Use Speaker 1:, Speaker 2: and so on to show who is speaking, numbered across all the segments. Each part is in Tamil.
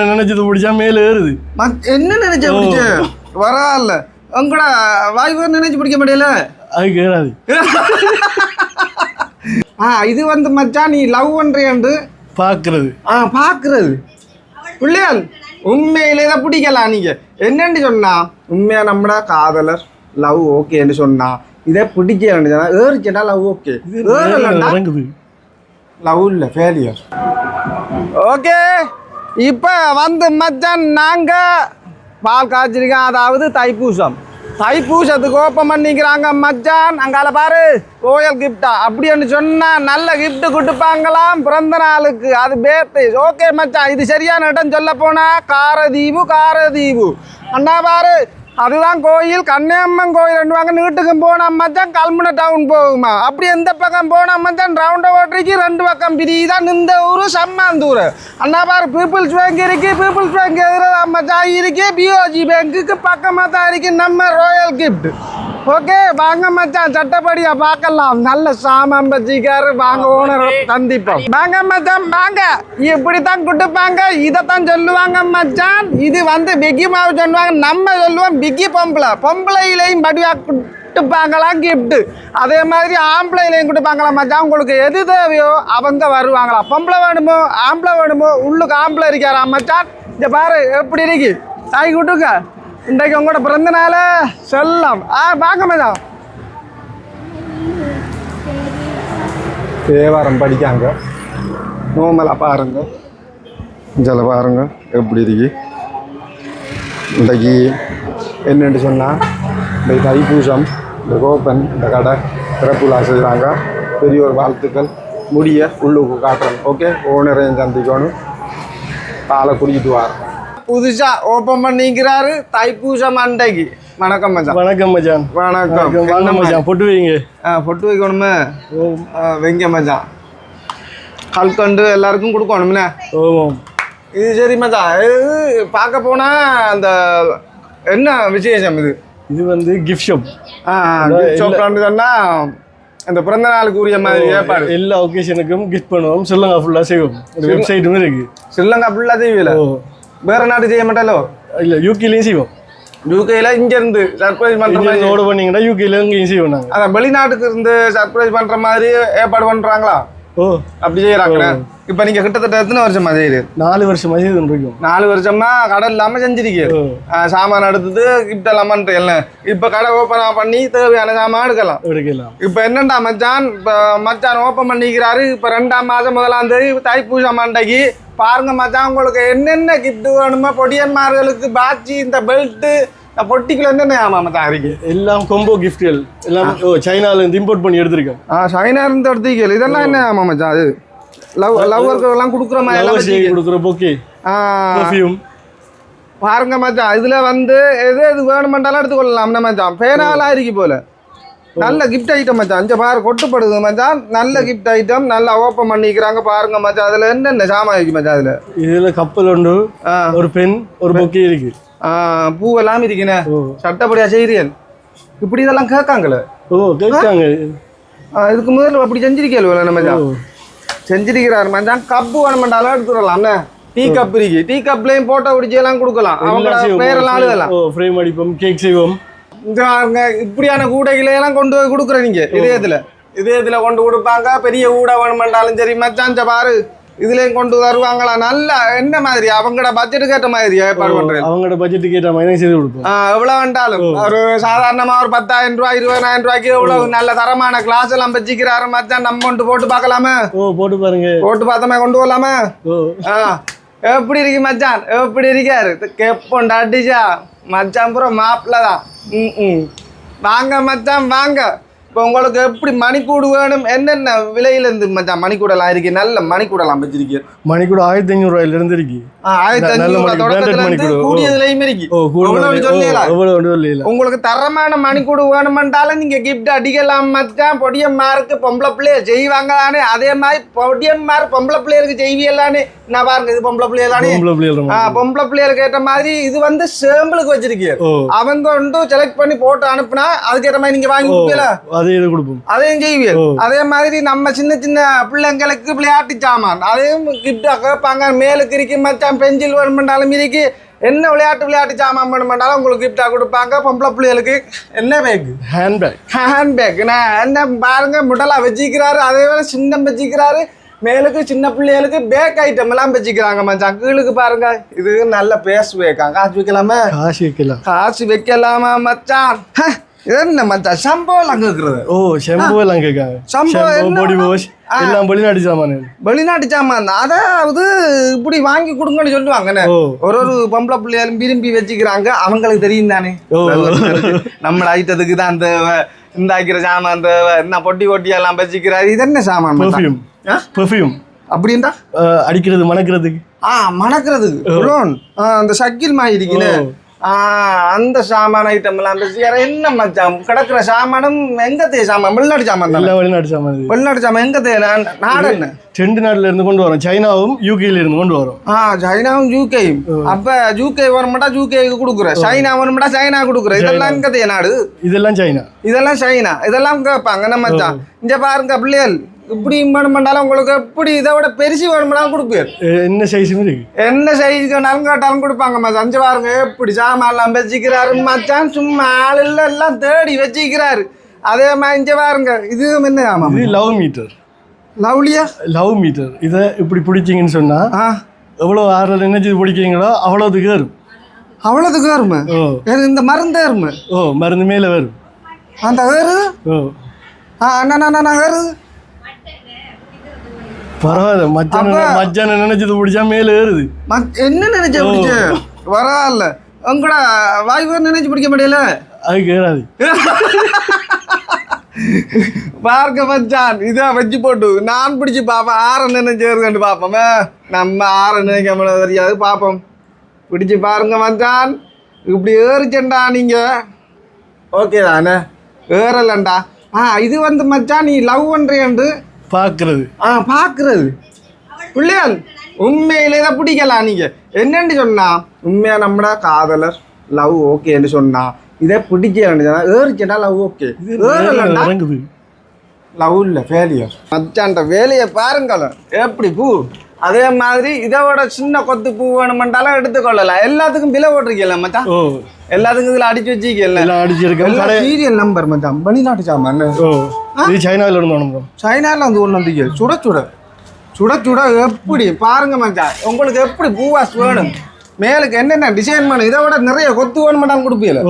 Speaker 1: நினைச்சது பிடிச்சா மேல ஏறுது.
Speaker 2: என்ன நினைச்ச பிடிச்ச? வரால உங்களோட வாய்ப்பு நினைச்சு பிடிக்க முடியல
Speaker 1: அதுக்கு ஏறாது.
Speaker 2: ஆ இது வந்து மச்சான் நீ லவ் பண்றியன்று
Speaker 1: பாக்குறது.
Speaker 2: ஆ பாக்குறது. பிள்ளையால் உண்மையிலே தான் பிடிக்கலாம் நீங்க? என்னன்னு சொன்னா? உண்மையா நம்மட காதலர் லவ் ஓகேன்னு சொன்னா. இதை பிடிக்கலன்னு சொன்னா ஏறிச்சுன்னா லவ் ஓகே.
Speaker 1: இறங்குது.
Speaker 2: லவ் இல்லை ஃபெயிலியர் ஓகே. இப்போ வந்து மச்சான் நாங்கள் பால் காய்ச்சிருக்கோம். அதாவது தைப்பூசம். தைப்பூசத்துக்கு ஓப்பன் பண்ணிக்கிறாங்க மச்சான். அங்கால பாரு கோயல் கிஃப்டா அப்படின்னு சொன்னால் நல்ல கிஃப்ட் கொடுப்பாங்களாம் பிறந்த நாளுக்கு. அது பேர்த்து ஓகே மச்சான் இது சரியான இடம் சொல்ல போனால் காரதீவு காரதீவு. அண்ணா பாரு அதுதான் கோயில் கண்ணியம்மன் கோயில் ரெண்டு வாங்க நீட்டுக்கும் போனா மச்சான் கல்முனை டவுன் போகுமா? அப்படி எந்த பக்கம் போனா மச்சான் ரவுண்ட ஓட்டரிக்கு ரெண்டு பக்கம் பிரிதான் இந்த ஊர் சம்மாந்தூர். அண்ணா பாரு பீப்புள்ஸ் பேங்க் இருக்கு பீப்புள்ஸ் பேங்க் எதிர மச்சான் இருக்கு பிஓஜி பேங்க்குக்கு பக்கமாக தான் இருக்கு நம்ம ராயல் கிஃப்ட் ஓகே வாங்க மச்சான் சட்டப்படியா பார்க்கலாம். நல்ல சாமம்பச்சிக்காரு வாங்க ஓனர் சந்திப்போம். வாங்க மச்சான் வாங்க. இப்படித்தான் கொடுப்பாங்க இதைத்தான் சொல்லுவாங்க மச்சான் இது வந்து வெகிமாவை சொல்லுவாங்க நம்ம சொல்லுவோம் பிக்கி பொம்பளை. பொம்பளையிலையும் படிவா கொடுப்பாங்களாம் கிஃப்ட் அதே மாதிரி ஆம்பளையிலையும் கொடுப்பாங்களாம் மச்சான். உங்களுக்கு எது தேவையோ அவங்க வருவாங்களா. பொம்பளை வேணுமோ ஆம்பளை வேணுமோ உள்ளுக்கு ஆம்பளை இருக்காரா மச்சான்? இங்க பாரு எப்படி இருக்கு? தாய் கூட்டுங்க. இன்றைக்கு உங்களோட பிறந்த நாள சொல்லலாம் ஆ வாங்க மேடம் தேவாரம் படிக்காங்க. நோமலாக பாருங்க. இதில் பாருங்க எப்படி இருக்கு? இன்றைக்கு என்னென்னு சொன்னால் இந்த தைப்பூசம் இந்த கோப்பன் இந்த கடை திறப்புலா செய்கிறாங்க பெரியோர் வாழ்த்துக்கள். முடிய உள்ளுக்கு காட்டுறோம் ஓகே ஓனரையும் சந்திக்கணும். பாலை குடிக்கிட்டு வார். புதுசா ஓப்பன் பண்ணிக்கிறாரு தைப்பூசம் அண்டைக்கு வணக்கம் மச்சான்.
Speaker 1: வணக்கம் மச்சான்.
Speaker 2: வணக்கம்.
Speaker 1: வணக்கம். வாங்க மச்சான். பொட்டு வைங்க.
Speaker 2: ஆ, பொட்டு வைக்கணுமே?
Speaker 1: ஓ
Speaker 2: வெங்க மச்சான். கல்கண்டு எல்லாருக்கும் கொடுக்கணும்ண்ணே
Speaker 1: ஓம்
Speaker 2: இது சரி மச்சான். இது பார்க்க போனா அந்த என்ன விசேஷம் இது?
Speaker 1: இது வந்து கிஃப்ட் ஷாப்
Speaker 2: ஆ shop லாண்டு சொன்னா அந்த பிறந்த நாளுக்கு உரிய மாதிரி ஏற்பாடு.
Speaker 1: எல்லா ஒகேஷனுக்கும் கிஃப்ட் பண்ணுவோம். சொல்லுங்க ஃபுல்லா செய்வோம். வெப்சைட்டும் இருக்கு.
Speaker 2: ஸ்ரீலங்கா ஃபுல்லாக செய்வீல வேற நாட்டு செய்ய மாட்டாலோ
Speaker 1: இல்ல யூகேலையும் செய்வோம்.
Speaker 2: யூகேல இங்க இருந்து சர்ப்ரைஸ் பண்ற மாதிரி.
Speaker 1: ஓட பண்ணீங்கன்னா யூகேல இங்கேயும் செய்வோம் நாங்க.
Speaker 2: அதான் வெளிநாட்டுக்கு இருந்து சர்ப்ரைஸ் பண்ற மாதிரி ஏற்பாடு பண்றாங்களா?
Speaker 1: ஓ.
Speaker 2: அப்படி செய்யறாங்க இப்ப நீங்க கிட்டத்தட்ட எத்தனை வருஷமா செய்யுது?
Speaker 1: நாலு வருஷமா செய்து இருக்கும்
Speaker 2: நாலு வருஷமா கடை இல்லாம செஞ்சிருக்கீங்க. சாமான் எடுத்தது கிஃப்ட் எல்லாமன்ட்டு எல்லாம் இப்ப கடை ஓப்பன் பண்ணி தேவையான சாமான் எடுக்கலாம்.
Speaker 1: எடுக்கலாம்.
Speaker 2: இப்ப என்னண்டா மச்சான்? இப்ப மச்சான் ஓப்பன் பண்ணிக்கிறாரு. இப்ப ரெண்டாம் மாசம் முதலாம் தேதி தைப்பூசம் மண்டைக்கு. பாருங்க மச்சான் உங்களுக்கு என்னென்ன கிஃப்ட் வேணுமோ பொடியன்மார்களுக்கு பாச்சி இந்த பெல்ட் இந்த பொட்டிக்குள்ள என்னென்ன ஆமா மச்சான் இருக்கு.
Speaker 1: எல்லாம் கொம்போ கிஃப்ட்கள் எல்லாம் ஓ சைனால இருந்து இம்போர்ட் பண்ணி எடுத்திருக்கேன்.
Speaker 2: ஆ சைனா இருந்து எடுத்தீங்க இதெல்லாம் என்ன ஆமா மச்சான் அது லவ் லவ்வருக்கு எல்லாம் கொடுக்குற மாதிரி எல்லாம்.
Speaker 1: கொடுக்குற பொக்கே
Speaker 2: ஆ.
Speaker 1: பர்ஃபியூம்
Speaker 2: பாருங்க மச்சான் இதுல வந்து எது எது வேணுமென்றாலும் எடுத்துக்கொள்ளலாம் நம்ம மச்சான்? பேனாலாம் இருக்கு போல. நல்ல கிஃப்ட் ஐட்டம் மச்சான். இங்க பாரு கொட்டுப்படுது மச்சான். நல்ல கிஃப்ட் ஐட்டம் நல்லா ஓப்பன் பண்ணிக்கிறாங்க பாருங்க மச்சான். அதுல என்னென்ன சாமான் இருக்கு மச்சான் அதுல?
Speaker 1: இதுல கப்பல் உண்டு ஒரு பென் ஒரு பொக்கே இருக்கு.
Speaker 2: ஆ, பூவெல்லாம் இருக்குண்ணே
Speaker 1: ஓ.
Speaker 2: சட்டப்படியா செய்தியல் இப்படி இதெல்லாம் கேட்காங்களே?
Speaker 1: ஓ கேட்காங்க.
Speaker 2: இதுக்கு முதல்ல அப்படி செஞ்சிருக்கேன் நம்ம செஞ்சிருக்கிறாரு மச்சான். கப்பு வேணுமென்றாலும் எடுத்துடலாம்ண்ணே டீ கப் இருக்கு. டீ கப்லயும் போட்டோ பிடிச்சி எல்லாம் கொடுக்கலாம். அவங்க. பேரெல்லாம் எழுதலாம்.
Speaker 1: ஃப்ரேம் அடிப்போம் கேக் செய்வோம்.
Speaker 2: இந்த பாருங்க, இப்படியான கூடைகளை எல்லாம் கொண்டு போய் கொடுக்குற நீங்க இதயத்துல. இதயத்துல கொண்டு கொடுப்பாங்க. பெரிய கூடை வேணுமென்றாலும் சரி மச்சான் பாரு. இதுலயும் கொண்டு வருவாங்களா நல்ல என்ன மாதிரி அவங்களோட பட்ஜெட்டுக்கு ஏற்ற மாதிரி ஏற்பாடு பண்றேன்
Speaker 1: அவங்களோட பட்ஜெட்டுக்கு ஏற்ற மாதிரி செய்து கொடுப்போம்
Speaker 2: எவ்வளவு வேண்டாலும் ஒரு சாதாரணமா ஒரு பத்தாயிரம் ரூபாய் இருபதாயிரம் ரூபாய்க்கு எவ்வளவு நல்ல தரமான கிளாஸ் எல்லாம் வச்சுக்கிறாரு மச்சான் நம்ம கொண்டு போட்டு பார்க்கலாமே
Speaker 1: ஓ போட்டு பாருங்க
Speaker 2: போட்டு பார்த்தோமே கொண்டு வரலாமே எப்படி இருக்கு மச்சான் எப்படி இருக்காரு கெப்போண்டா அடிச்சா மச்சான் பூரா மாப்பிள்ள தான் ம் வாங்க மச்சான் வாங்க இப்போ உங்களுக்கு எப்படி மணிக்கூடு வேணும்? என்னென்ன விலையில இருந்து மச்சான் மணிக்கூடெல்லாம் இருக்கு நல்ல மணிக்கூடெல்லாம் வச்சிருக்கீங்க
Speaker 1: மணி கூட ஆயிரத்தி ஐநூறு ரூபாயில இருந்து இருக்கு.
Speaker 2: ஆயிரத்தி
Speaker 1: மணிக்கூடு. ஓ.
Speaker 2: கூடியதுலயும் இருக்கு உங்களுக்கு தரமான மணிக்கூடு வேணுமென்றாலும் நீங்க கிஃப்ட் அடிக்கலாம் மச்சான். பொடியம்மாருக்கு பொம்பளை பிள்ளைய செய்வாங்க தானே அதே மாதிரி பொடியம்மார் பொம்பளை பிள்ளையருக்கு செய்வியல்லானே நான் பாருங்க இது பொம்பளை பிள்ளைகள் தானே?
Speaker 1: பொம்பளை
Speaker 2: பிள்ளைகளுக்கு ஏற்ற மாதிரி இது வந்து சேம்பிளுக்கு வச்சிருக்கீங்க. அவங்க வந்து செலக்ட் பண்ணி போட்டு அனுப்புனா அதுக்கேற்ற மாதிரி நீங்க வாங்கி கொடுப்பீங்களா?
Speaker 1: அதே கொடுப்போம்.
Speaker 2: அதையும் செய்வீங்க. அதே மாதிரி நம்ம சின்ன சின்ன பிள்ளைங்களுக்கு விளையாட்டு சாமான். அதையும் கிட்ட கேட்பாங்க. மேலுக்கு இருக்கு மச்சான் பெஞ்சில் வேணுமென்றாலும் இருக்கு. என்ன விளையாட்டு விளையாட்டு சாமான் வேணுமென்றாலும் உங்களுக்கு கிஃப்டா கொடுப்பாங்க. பொம்பளை பிள்ளைகளுக்கு என்ன பேக்
Speaker 1: ஹேண்ட்பேக்
Speaker 2: ஹேண்ட் பேக் நான் என்ன பாருங்க முடலா வச்சிக்கிறாரு அதே வேலை சின்ன வச்சிக்கிறாரு மேலுக்கு சின்ன பிள்ளைகளுக்கு பேக் ஐட்டம் எல்லாம் வச்சிக்கிறாங்க மச்சான். கீழுக்கு பாருங்க. இது நல்ல பேஸ் பேக்கா காசு வைக்கலாமா?
Speaker 1: காசு வைக்கலாம்.
Speaker 2: காசு வைக்கலாமா மச்சான்? இது என்ன மச்சான்? சம்பவம் அங்க இருக்கிறது
Speaker 1: ஓ கேட்காங்க
Speaker 2: ஷாம்பு என்ன
Speaker 1: பாடி வாஷ். எல்லாம் வெளிநாட்டு சாமான்.
Speaker 2: வெளிநாட்டு சாமான். அதாவது இப்படி வாங்கி கொடுங்கன்னு சொல்லுவாங்கண்ணே ஒரு ஒரு பொம்பளை பிள்ளைகளும் விரும்பி வச்சுக்கிறாங்க. அவங்களுக்கு தெரியும் தானே. நம்ம ஐட்டத்துக்கு தான் அந்த இந்த ஆக்கிற சாமான் அந்த என்ன பொட்டி பொட்டி எல்லாம் வச்சுக்கிறாரு. இது என்ன சாமான்?
Speaker 1: பெர்ஃப்யூம்? பெர்ஃப்யூம்
Speaker 2: அப்படின்டா
Speaker 1: அடிக்கிறது மணக்கிறதுக்கு.
Speaker 2: ஆ மணக்கிறதுக்கு. அந்த சக்கில் மாதிரி இருக்குல்ல? அந்த சாமான் ஐட்டம் எல்லாம் வச்சுக்கிற என்ன மச்சான்? கிடக்குற சாமானும் எங்க சாமான்? வெளிநாட்டு சாமான் தானே?
Speaker 1: வெளிநாட்டு சாமான்
Speaker 2: வெளிநாட்டு சாமான் எங்க தே நாடு என்ன?
Speaker 1: ரெண்டு நாட்டுல இருந்து கொண்டு வரோம். சைனாவும் யூகேல இருந்து கொண்டு வரோம்.
Speaker 2: ஆ சைனாவும் யூகேயும் அப்ப யூகே வரமாட்டா யூகேக்கு கொடுக்குற. சைனா வரமாட்டா சைனா கொடுக்குற. இதெல்லாம் எங்க நாடு?
Speaker 1: இதெல்லாம் சைனா.
Speaker 2: இதெல்லாம் சைனா. இதெல்லாம் கேட்பாங்க நம்ம மச்சான்? இங்க பாருங்க பிள்ளைகள். இப்படி வேணுமெண்டாலும் உங்களுக்கு எப்படி இதை விட பெருசு வேணுமெண்டாலும் கொடுப்பீர்
Speaker 1: என்ன இருக்கு
Speaker 2: என்ன சைஸ் வேணாலும் கேட்டாலும் கொடுப்பாங்க மச்சான். அஞ்சு பாருங்க எப்படி சாமான்லாம் வச்சுக்கிறாரு மச்சான். சும்மா ஆள் இல்ல எல்லாம் தேடி வச்சுக்கிறாரு. அதே மாதிரி இங்க பாருங்க இது என்ன ஆமா
Speaker 1: இது லவ் மீட்டர்
Speaker 2: லவ்லியா?
Speaker 1: லவ் மீட்டர் இதை இப்படி பிடிச்சிங்கன்னு சொன்னா
Speaker 2: ஆ.
Speaker 1: எவ்வளோ ஆறுல நினைச்சு பிடிக்கிறீங்களோ அவ்வளோதுக்கு வரும்.
Speaker 2: அவ்வளோதுக்கு வருமே?
Speaker 1: ஓ.
Speaker 2: இந்த மருந்து ஏறுமே
Speaker 1: ஓ மருந்து மேலே வரும்.
Speaker 2: அந்த ஏறு
Speaker 1: ஓ.
Speaker 2: ஆ அண்ணா அண்ணா ஏறு
Speaker 1: பரவாயில்ல மச்சான மச்சான நினைச்சது பிடிச்சா மேலே ஏறுது.
Speaker 2: மத்- என்ன நினைச்ச பிடிச்ச பரவாயில்ல உங்களோட வாய்ப்பு நினைச்சு பிடிக்க முடியல?
Speaker 1: அதுக்கு ஏறாது.
Speaker 2: பார்க்க மச்சான் இதை வச்சு போட்டு. நான் பிடிச்சு பார்ப்பேன் ஆற நினைச்சு பார்ப்போமே நம்ம ஆற நினைக்க தெரியாது பார்ப்போம் பிடிச்சு பாருங்க மச்சான். இப்படி ஏறிச்சண்டா நீங்க. ஓகே தானே? ஏறலண்டா. ஆ இது வந்து மச்சான் நீ லவ் பண்றியன்று
Speaker 1: பார்க்கறது.
Speaker 2: ஆ பார்க்கறது. பிள்ளையால் உண்மையிலே தான் பிடிக்கலாம் நீங்க. என்னன்னு சொன்னா உண்மையா நம்மட காதலர் லவ் ஓகேன்னு சொன்னா இதை பிடிக்கலன்னு சொன்னா ஏறிச்சண்டா லவ் ஓகே.
Speaker 1: இறங்குது.
Speaker 2: லவ் இல்லை ஃபேலியர் மச்சான்ட்ட வேலையை பாருங்களேன். எப்படி பூ? அதே மாதிரி இதோட சின்ன கொத்து பூ வேணுமென்றாலும் எடுத்துக்கொள்ளலாம். எல்லாத்துக்கும் விலை போட்டிருக்கல மச்சான்? எல்லாத்துக்கும் இதில் அடிச்சு வச்சிக்கல
Speaker 1: எல்லாம் அடிச்சிருக்கேன்
Speaker 2: சீரியல் நம்பர் மச்சான். வெளிநாட்டு சாமான்.
Speaker 1: இது சைனாவில் இருந்து வந்தோம்
Speaker 2: சைனால வந்து ஒன்று வந்து சுட சுட. சுட சுட எப்படி? பாருங்க மச்சான். உங்களுக்கு எப்படி பூவாஸ் வேணும்? மேலுக்கு என்னென்ன டிசைன் வேணும்? இதை விட நிறைய கொத்து வேணுமெண்டாலும் கொடுப்பீல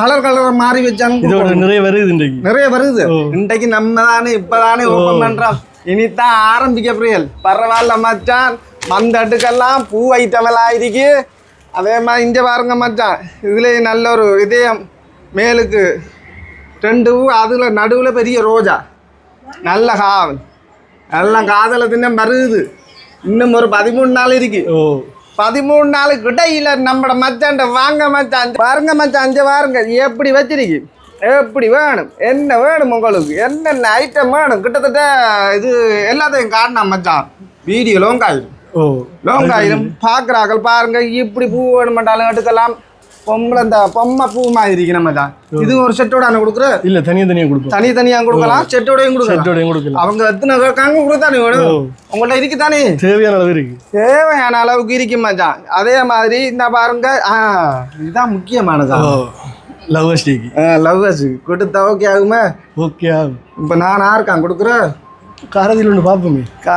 Speaker 2: கலர் கலர் மாறி வச்சாலும்
Speaker 1: இதோட நிறைய வருது இன்றைக்கு.
Speaker 2: நிறைய வருது. இன்றைக்கு நம்ம தானே இப்பதானே ஓபன் பண்றோம். இனித்தான் ஆரம்பிக்க பிரியல். பரவாயில்ல மச்சான். மந்தட்டுக்கெல்லாம் பூ ஐட்டம் எல்லாம் இருக்கு அதே மாதிரி இங்க பாருங்க மச்சான். இதுல நல்ல ஒரு இதயம். மேலுக்கு ரெண்டு பூ அதுல நடுவுல பெரிய ரோஜா. நல்ல காவல். எல்லாம் காதல தின்ன மருகுது இன்னும் ஒரு பதிமூணு நாள் இருக்கு.
Speaker 1: ஓ.
Speaker 2: பதிமூணு நாளுக்கு இடையில நம்மட மச்சான்ட்ட வாங்க மச்சான். பாருங்க மச்சான். அஞ்சு பாருங்க. எப்படி வச்சிருக்கு? எப்படி வேணும்? என்ன வேணும் உங்களுக்கு? என்னென்ன ஐட்டம் வேணும்? கிட்டத்தட்ட இது எல்லாத்தையும் காட்டினா மச்சான். வீடியோ லோங் ஆயிரும்
Speaker 1: ஓ.
Speaker 2: லோங் ஆயிரும் பார்க்குறாக்கள் பாருங்க இப்படி பூ வேணுமெண்டாலும் எடுக்கலாம். பொம்பளை இந்த பொம்மை பூ மாதிரி இருக்கு நம்ம தான் இது ஒரு செட்டோட அண்ணன் கொடுக்குற?
Speaker 1: இல்ல தனியா தனியா கொடுப்போம்.
Speaker 2: தனி தனியா கொடுக்கலாம் செட்டோடையும் கொடுக்கலாம்.
Speaker 1: செட்டோடையும் கொடுக்கலாம்.
Speaker 2: அவங்க எத்தனை கேட்காங்க கொடுத்தானே வேணும். உங்கள்ட்ட இருக்கு தானே?
Speaker 1: தேவையான அளவு இருக்கு.
Speaker 2: தேவையான அளவுக்கு இருக்கு மச்சான். அதே மாதிரி இந்த பாருங்க இதுதான் முக்கியமானதா.
Speaker 1: லவ் ஸ்டேக்கு
Speaker 2: லவ்வர்ஸ் கொடுத்தா ஓகே ஆகுமே?
Speaker 1: ஓகே
Speaker 2: இப்போ நான் யாருக்கான் கொடுக்குறேன்
Speaker 1: காரதில் ஒன்று பார்ப்போமே.
Speaker 2: கா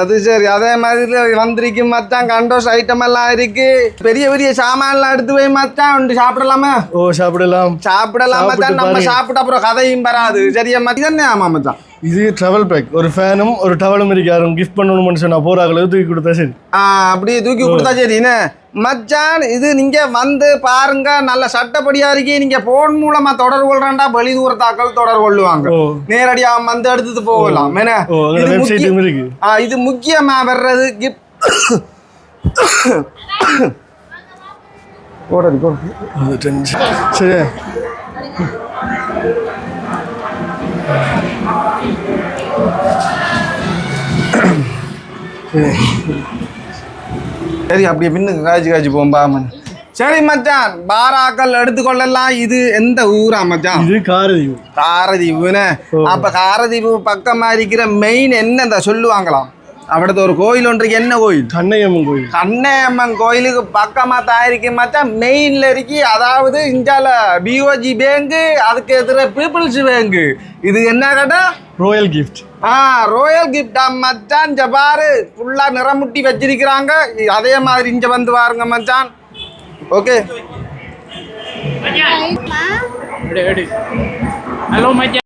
Speaker 2: அது சரி. அதே மாதிரி வந்திருக்கு மச்சான் கண்டோஸ் ஐட்டம் எல்லாம் இருக்கு. பெரிய பெரிய சாமான்லாம் எடுத்து போய் மச்சான் உண்டு சாப்பிடலாமா?
Speaker 1: ஓ சாப்பிடலாம்.
Speaker 2: சாப்பிடலாம் மச்சான். நம்ம. சாப்பிட்ட அப்புறம் கதையும் வராது. சரியா மச்சான்? ஆமா மச்சான்?
Speaker 1: இது ட்ராவல் பேக் ஒரு ஃபேனும் ஒரு டவலும் இருக்கு. யாரும் கிஃப்ட் பண்ணணும்னு சொன்னா போறாங்களோ தூக்கி கொடுத்தா சரி.
Speaker 2: ஆ அப்படியே தூக்கி கொடுத்தா சரிண்ணே மச்சான் இது நீங்க வந்து பாருங்க நல்ல சட்டப்படியா இருக்கி நீங்க போன் மூலமா தொடர்பு கொள்றாண்டா வெளி தூரத்தாக்கள் தொடர்பு கொள்ளுவாங்க.
Speaker 1: ஓ.
Speaker 2: நேரடியா வந்து எடுத்துட்டு போகலாம். என்ன? இது
Speaker 1: அதில்
Speaker 2: முக்கிய-
Speaker 1: வெப்சைட்டும் இருக்கு.
Speaker 2: ஆ, இது முக்கியமா வர்றது கிஃப்ட்
Speaker 1: அது டென்ஷன் சரி.
Speaker 2: சரி அப்படியே பின்னுக்கு காய்ச்சி காய்ச்சி போம்பா மன் சரி மச்சான் பாராக்கள் எடுத்துக்கொள்ளலாம். இது எந்த ஊரா மச்சான்?
Speaker 1: இது காரதீவு.
Speaker 2: காரதீவுன்னு. அப்ப காரதீவு பக்கமா இருக்கிற மெயின் என்ன சொல்லுவாங்களாம்? அவிடத்து ஒரு கோயில் ஒன்றுக்கு என்ன கோயில்
Speaker 1: கண்ணையம்மன் கோயில்
Speaker 2: கண்ணையம்மன் கோயிலுக்கு பக்கமா தான் இருக்கு மச்சான் மெயின்ல இருக்கு அதாவது இந்தியால பிஓஜி பேங்க் அதுக்கு எதிர பீப்புள்ஸ் பேங்க் இது என்ன கடை
Speaker 1: ரோயல் கிஃப்ட்
Speaker 2: ஆ ரோயல் கிஃப்டா மச்சான் இங்க பாரு ஃபுல்லா நிறமுட்டி வச்சிருக்கிறாங்க அதே மாதிரி இங்க வந்து பாருங்க மச்சான் ஓகே
Speaker 3: ஹலோ மச்சான்